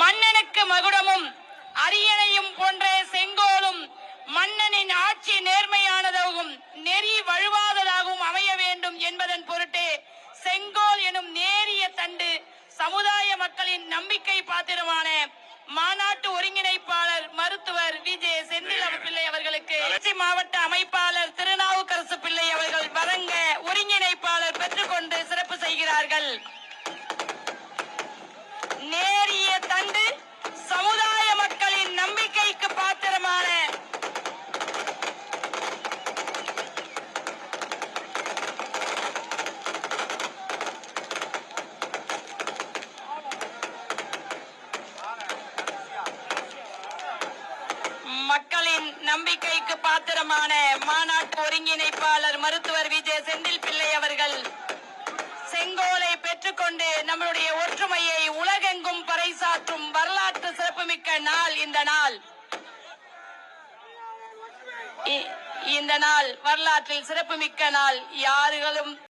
மன்னனுக்கு மகுடமும் அரியணையும் போன்ற செங்கோலும் மன்னனின் ஆட்சி நேர்மையானதாகவும் நெறி வழுவாததாகவும் அமைய வேண்டும் என்பதன் பொருட்டே செங்கோல் எனும் நேரிய தண்டு சமுதாய மக்களின் நம்பிக்கை பாத்திரமான மாநாட்டு ஒருங்கிணைப்பாளர் மருத்துவர் விஜய் செந்தில் பிள்ளை அவர்களுக்கு மாவட்ட அமைப்பாளர் திருநாவுக்கரசு பிள்ளை அவர்கள் வழங்க ஒருங்கிணைப்பாளர் பெற்றுக்கொண்டு சிறப்பு செய்கிறார்கள். மக்களின் நம்பிக்கைக்கு பாத்திரமான மாநாட்டு ஒருங்கிணைப்பாளர் மருத்துவர் விஜய் செந்தில் பிள்ளை அவர்கள் செங்கோலை பெற்றுக்கொண்டு நம்மளுடைய ஒற்றுமையை உலகெங்கும் பறைசாற்றும் வரலாற்று சிறப்புமிக்க நாள் இந்த நாள். இந்த நாள் வரலாற்றில் சிறப்புமிக்க நாள். யாருகளும்